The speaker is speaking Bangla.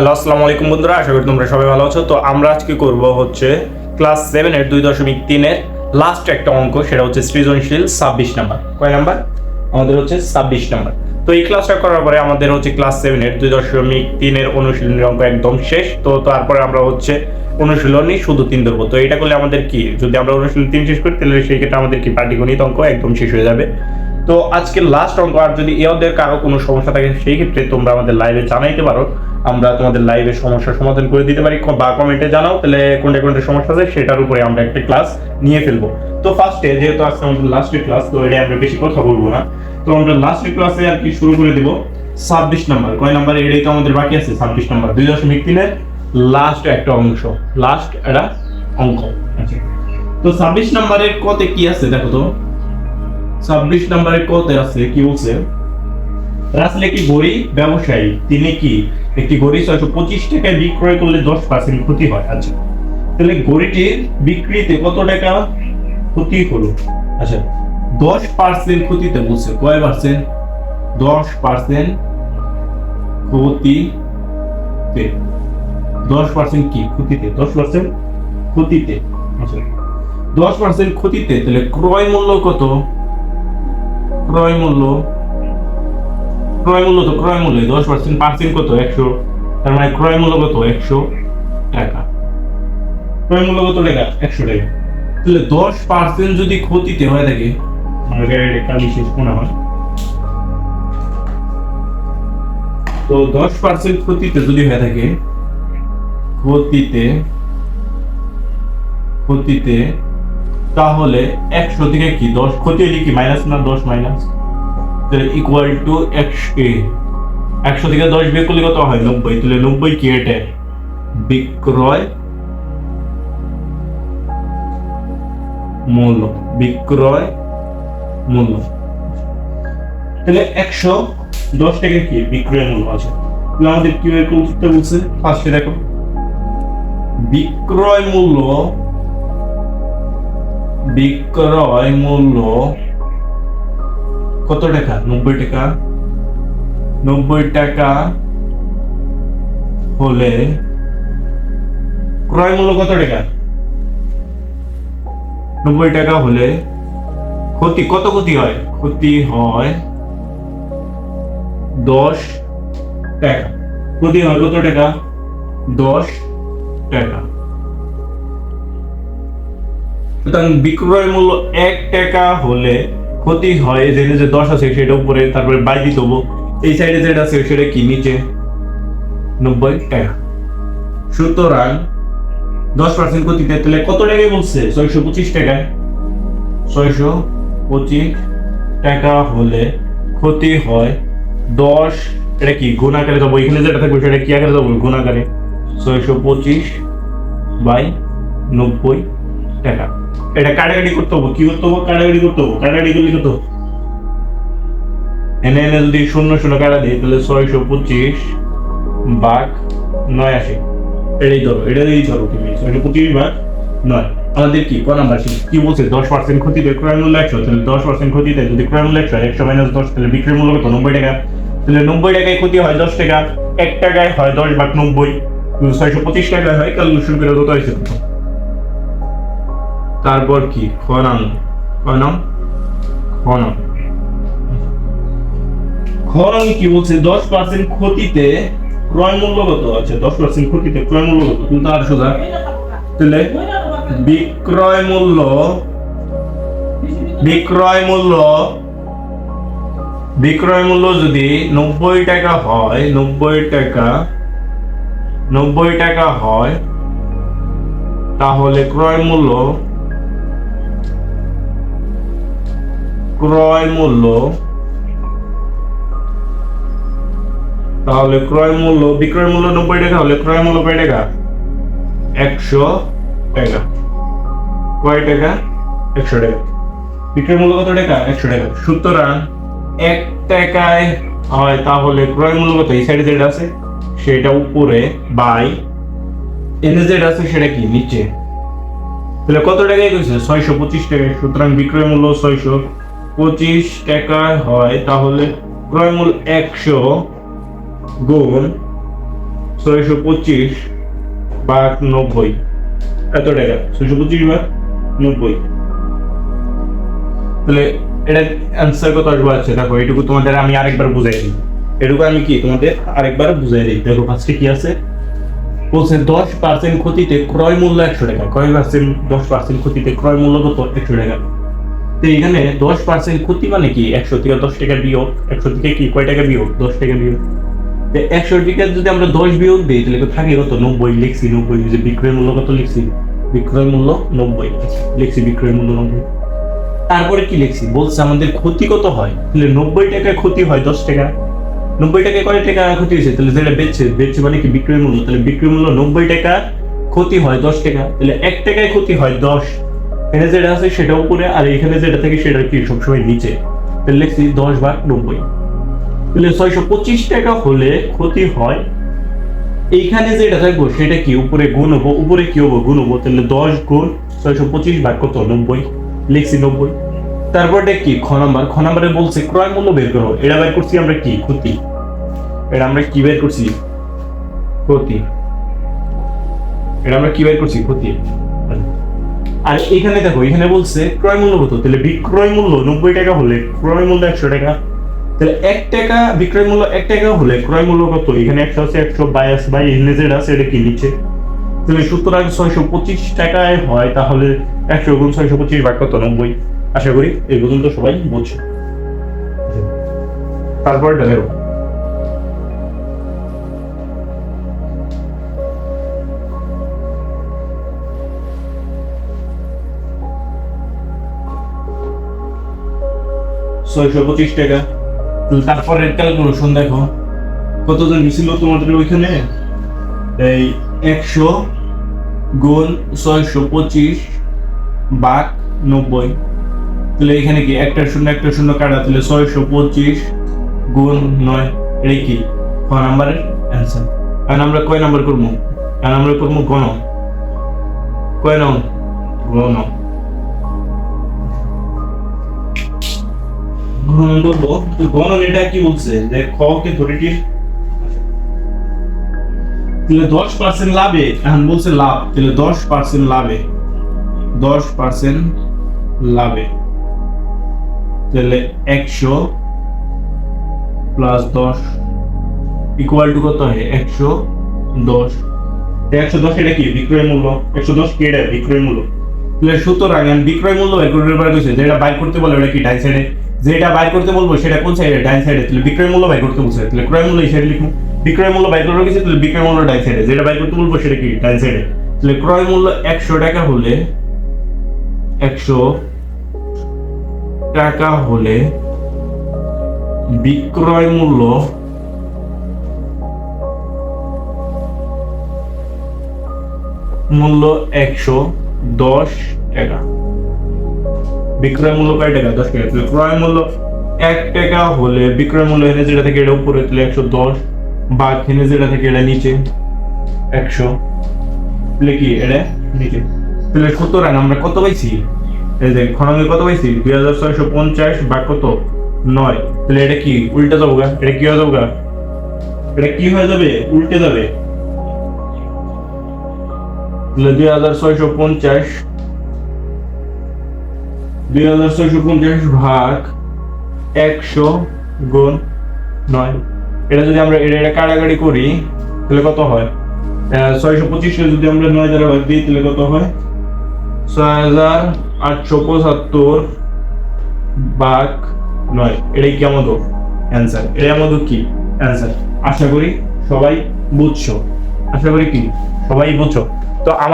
হ্যালো, আসসালামু আলাইকুম বন্ধুরা, আশা করি তোমরা সবাই ভালো আছো। তো আমরা আজকে করব হচ্ছে ক্লাস সেভেনের দুই দশমিক তিনের লাস্ট একটা অঙ্ক, সেটা হচ্ছে সৃজনশীল ছাব্বিশ নাম্বার। কয় নাম্বার? আমাদের হচ্ছে ছাব্বিশ নাম্বার। তো এই ক্লাসটা করার পরে আমাদের হচ্ছে ক্লাস সেভেনের দুই দশমিক তিনের অনুশীলনের অঙ্ক একদম শেষ। তো তারপরে আমরা হচ্ছে অনুশীলনী শুধু তিন ধরবো। তো এটা করলে আমাদের কি? যদি আমরা অনুশীলন তিন শেষ করি, তাহলে সেই ক্ষেত্রে আমাদের কি পাটিগণিত অঙ্ক একদম শেষ হয়ে যাবে। তো আজকে লাস্ট অঙ্ক, আর যদি এদের কারও কোনো সমস্যা থাকে, সেই ক্ষেত্রে তোমরা আমাদের লাইভে জানাইতে পারো। আমরা তোমাদের লাইভে সমস্যার সমাধান করে দিতে পারি। ক- বা কমেন্টে জানাও, তাহলে কোনটা কোনটা সমস্যা আছে সেটার উপরে আমরা একটা ক্লাস নিয়ে ফেলব। তো ফার্স্টে যেহেতু আজকে আমাদের লাস্টের ক্লাস তো এটা আমরা বেশি কথা বলব না। তো আমরা লাস্টের ক্লাসে আর কি শুরু করে দিব? ছাব্বিশ নাম্বার কয় নাম্বার এটাই তো আমাদের বাকি আছে, ছাব্বিশ নাম্বার দুই দশমিক তিনের লাস্ট একটা অংশ। লাস্ট একটা অঙ্ক। আচ্ছা। তো ছাব্বিশ নাম্বারের কতে কি আছে? দেখো তো। ছাব্বিশ নাম্বারের কতে আছে, কি বলছে? রাসেল একটি গড়ি ব্যবসায়ী। তিনি কি? একটি গড়ি ছয়শো পঁচিশ টাকায় বিক্রয় করলে দশ পার্সেন্ট ক্ষতি হয়। আচ্ছা তাহলে গড়িটির বিক্রিতে কত টাকা ক্ষতি হলো? আচ্ছা দশ পার্সেন্ট ক্ষতিতে বলছে, কয় পার্সেন্ট দশ পার্সেন্ট ক্ষতিতে। দশ পার্সেন্ট কি? ক্ষতিতে, দশ পার্সেন্ট ক্ষতিতে। আচ্ছা দশ পার্সেন্ট ক্ষতিতে, তাহলে ক্রয় মূল্য কত? ক্রয় মূল্য ক্রয় মূল্য তো ক্রয় মূল্য দশ পার্সেন্ট পার্সেন্ট কত? একশো। তার মানে ক্রয় মূল্য কত? একশো টাকা। ক্রয় মূল্য কত টাকা? একশো টাকা। তাহলে দশ পার্সেন্ট যদি ক্ষতিতে হয়ে থাকে তো দশ পার্সেন্ট ক্ষতিতে যদি হয়ে থাকে, ক্ষতিতে ক্ষতিতে, তাহলে একশো থেকে কি? দশ ক্ষতি হলে কি? মাইনাস না দশ মাইনাস ইকুয়াল টু একশো একশো থেকে দশ বিয়োগ করলে কত হয়? নব্বই। তাহলে নব্বই কি এটা? বিক্রয় মূল্য। বিক্রয় মূল্য। তাহলে একশো দশ টাকা কি? বিক্রয় মূল্য আছে। তাহলে আমাদের কি বের করতে বলছে ফার্স্টে দেখো বিক্রয় মূল্য বিক্রয় মূল্য কত টাকা? নব্বই টাকা। নব্বই টাকা হলে ক্রয় মূল্য কত টাকা? নব্বই টাকা হলে ক্ষতি, কত ক্ষতি হয়? ক্ষতি হয় দশ টাকা। ক্ষতি হয় কত টাকা? দশ টাকা। সুতরাং বিক্রয় মূল্য এক টাকা হলে ক্ষতি হয় যেটা যে দশ আছে সেটা উপরে, তারপরে বাই দিতে হব এই সাইডে যেটা আছে, সেটা কি, নিচে? নব্বই টাকা। সুতরাং দশ পার্সেন্ট ক্ষতিতে, তাহলে কত টাকায় বলছে? ছয়শো পঁচিশ টাকায় ছয়শো পঁচিশ টাকা হলে ক্ষতি হয় দশ, এটা কি, গুণ আকারে দেবো? এখানে যেটা থাকবে, সেটা কি আকারে দেবো? গুণ আকারে। ছয়শো পঁচিশ বাই নব্বই টাকা। এটা কাটাকাটি করতে হব। কি করতে হব? কাটাকাটি করতে হব? কাটাকাটি করলে কত এনে এনে যদি শূন্য শূন্য কাটা দিই তাহলে ছয়শো পঁচিশ নয় আসে। এটাই ধরো ধরো তুমি। ছয়শো পঁচিশ নয়। আমাদের কি? নাম্বার? কি? বলছে? দশ পার্সেন্ট ক্ষতিতে ক্রয় মূল্য একশো, তাহলে দশ পার্সেন্ট যদি ক্রয় মূল্য একশো একশো মাইনাস দশ, তাহলে বিক্রয় মূল্য কত? নব্বই টাকা। তাহলে নব্বই টাকায় ক্ষতি হয় দশ টাকা, এক টাকায় হয় দশ ভাগ নব্বই। ছয়শো পঁচিশ টাকায় হয় ক্যালকুলেশন করে হয়েছে? তারপর কি? খনাম খনাম খনাম খনাম কি বলছে? দশ পার্সেন্ট ক্ষতিতে ক্রয় মূল্য কত আছে দশ পার্সেন্ট ক্ষতিতে ক্রয় মূল্য কত কিন্তু আর সোজা তাহলে বিক্রয় মূল্য বিক্রয় মূল্য বিক্রয় মূল্য যদি নব্বই টাকা হয়, নব্বই টাকা নব্বই টাকা হয়, তাহলে ক্রয় মূল্য ক্রয় মূল্য তাহলে ক্রয় মূল্য বিক্রয় মূল্য নব্বই টাকা হলে ক্রয় মূল্য কয় টাকা? একশো টাকা। কয় টাকা? একশো টাকা। বিক্রয় মূল্য কত টাকা? একশো টাকা। সুতরাং এক টাকায় হয়, তাহলে ক্রয় মূল্য কত? এই সাইডে যেটা আছে, সেটা উপরে বাই এনে যেটা আছে, সেটা কি? নিচে। তাহলে কত টাকায় কইছে? ছয়শো পঁচিশ টাকা। সুতরাং বিক্রয় মূল্য ছয়শো পঁচিশ টাকায় হয়, তাহলে ক্রয় মূল্য একশো গুণ ছয়শো পঁচিশ বা নব্বই। এত টাকা, ছয়শো পঁচিশ বা নব্বই। তাহলে এটা অ্যান্সার কত আসবে? আছে দেখো এটুকু তোমাদের আমি আরেকবার বুঝাই দিই। এটুকু আমি কি, তোমাদের আরেকবার বুঝাই দিই। দেখো ফার্স্টে কি আছে? বলছে দশ পার্সেন্ট ক্ষতিতে ক্রয় মূল্য একশো টাকা। কয় পার্সেন্ট দশ পার্সেন্ট ক্ষতিতে ক্রয় মূল্য কত? একশো টাকা। তো এখানে দশ পার্সেন্ট ক্ষতি মানে কি? একশো থেকে দশ টাকা বিয়োগ। একশো থেকে কি? কয় টাকা বিয়োগ? দশ টাকা বিয়োগ। একশো টাকা যদি আমরা দশ বিয়োগ দিই, তাহলে থাকে কত? নব্বই লিখছি, নব্বই যে বিক্রয় মূল্য কত লিখছি? বিক্রয় মূল্য নব্বই। লিখছি বিক্রয় মূল্য নব্বই। তারপরে কি লিখছি? বলছে আমাদের ক্ষতি কত হয়? তাহলে নব্বই টাকা ক্ষতি হয় দশ টাকা। নব্বই টাকায় কয় টাকা ক্ষতি হয়েছে? তাহলে যেটা বেচছে বেচছে মানে কি? বিক্রয় মূল্য। তাহলে বিক্রয় মূল্য নব্বই টাকা ক্ষতি হয় দশ টাকা। তাহলে এক টাকায় ক্ষতি হয় দশ এখানে যেটা আছে সেটা উপরে, আর এখানে যেটা থাকে সেটা কি সবসময় নিচে। তাহলে লিখছি দশ ভাগ নব্বই। তাহলে ছয়শো পঁচিশ টাকা হলে ক্ষতি হয়। এইখানে যেটা থাকব সেটা কি? উপরে গুণ হব। উপরে কি হব? গুণ হব। তাহলে দশ গুণ ছয়শো পঁচিশ ভাগ কত? নব্বই। লিখছি নব্বই। তারপরটা কি? খ নাম্বার। খ নাম্বারে বলছে ক্রয় মূল্য বের করো। এটা বের করছি আমরা কি? ক্ষতি। এটা আমরা কি বের করছি? ক্ষতি। এটা আমরা কি বের করছি? ক্ষতি। আর এখানে দেখো, এখানে বলছে ক্রয় মূল্য কত? তাহলে বিক্রয় মূল্য নব্বই টাকা হলে ক্রয় মূল্য একশো টাকা। তাহলে এক টাকা বিক্রয় মূল্য এক টাকা হলে ক্রয় মূল্য কত? এখানে একশো আছে, একশো বাইশ বাই এখানে যেটা আছে এটা কি নিচ্ছে? তাহলে সুতরাং ছয়শো পঁচিশ টাকায় হয়, তাহলে একশো গুণ ছয়শো পঁচিশ ভাগ কত? নব্বই। আশা করি এই পর্যন্ত সবাই বুঝছে তারপর দেখো। ছয়শো পঁচিশ টাকা। তারপরে ক্যালকুলেশন দেখো। কতজন ছিল তোমাদের ওইখানে? এই একশো গুণ ছয়শো পঁচিশ বাঘ নব্বই। তাহলে এখানে কি একটা শূন্য একটা শূন্য কাটা, তাহলে ছয়শো পঁচিশ গুণ নয়, এটা কি? ক নাম্বারের অ্যান্সার কারণ আমরা কয় নাম্বার করব? কারণ আমরা করব গণ। কয় নং? গণ। গ্রহণ গণন এটা কি বলছে? যে খ কে ধরিটির তাহলে দশ পার্সেন্ট লাভে। এখন বলছে লাভ। তাহলে দশ পার্সেন্ট লাভে। দশ পার্সেন্ট লাভে। তাহলে একশো প্লাস দশ ইকুয়াল টু কত হয়? একশো দশ। একশো দশ এটা কি? বিক্রয় মূল্য। একশো দশ কি এটা? বিক্রয় মূল্য। তাহলে সুতরাং আমি বিক্রয় মূল্য বের করে বের যেটা বাইর করতে বলে ওটা কি ডাইন সাইডে যেটা বাইর করতে বলব সেটা কোন সাইডে ডাইন সাইডে তাহলে বিক্রয় মূল্য বাইর করতে বলছে। তাহলে ক্রয় মূল্য এই সাইডে লিখব বিক্রয় মূল্য বাইর করে রেখেছি, তাহলে বিক্রয় মূল্য ডাইন সাইডে যেটা বাইর করতে বলব সেটা কি ডাইন সাইডে তাহলে ক্রয় মূল্য একশো টাকা হলে, একশো টাকা হলে বিক্রয় মূল্য মূল্য একশো দশ টাকা। বিক্রয় মূল্য কয় টাকা? দশ টাকা। ক্রয় মূল্য এক টাকা হলে বিক্রয় মূল্য এনে যেটা থেকে এটা উপরে তাহলে একশো দশ বা এনে যেটা থেকে এটা নিচে একশো। তাহলে কি এটা? নিচে। তাহলে সুতরাং আমরা কত পাইছি? এই যে খনঙ্গে কত পাইছি? দুই হাজার ছয়শো পঞ্চাশ বা কত? নয়। তাহলে এটা কি? উল্টে যাব গা। এটা কি হয়ে যাব গা? এটা কি হয়ে যাবে? উল্টে যাবে। দুই হাজার ছয়শো পঞ্চাশ দুই হাজার ছয়শো পঞ্চাশ ভাগ একশো গুণ নয়। এটা যদি আমরা এটা এটা কাটাকাটি করি তাহলে কত হয়? ছয়শো পঁচিশে যদি আমরা নয় দ্বারা ভাগ দিই তাহলে কত হয়? ছয় হাজার আটশো পঁচাত্তর ভাগ নয়। এটাই কি আমাদের? অ্যান্সার এটাই আমাদের কি? অ্যান্সার আশা করি সবাই বুঝছ। আশা করি কি? সবাই বুঝছ তো আমার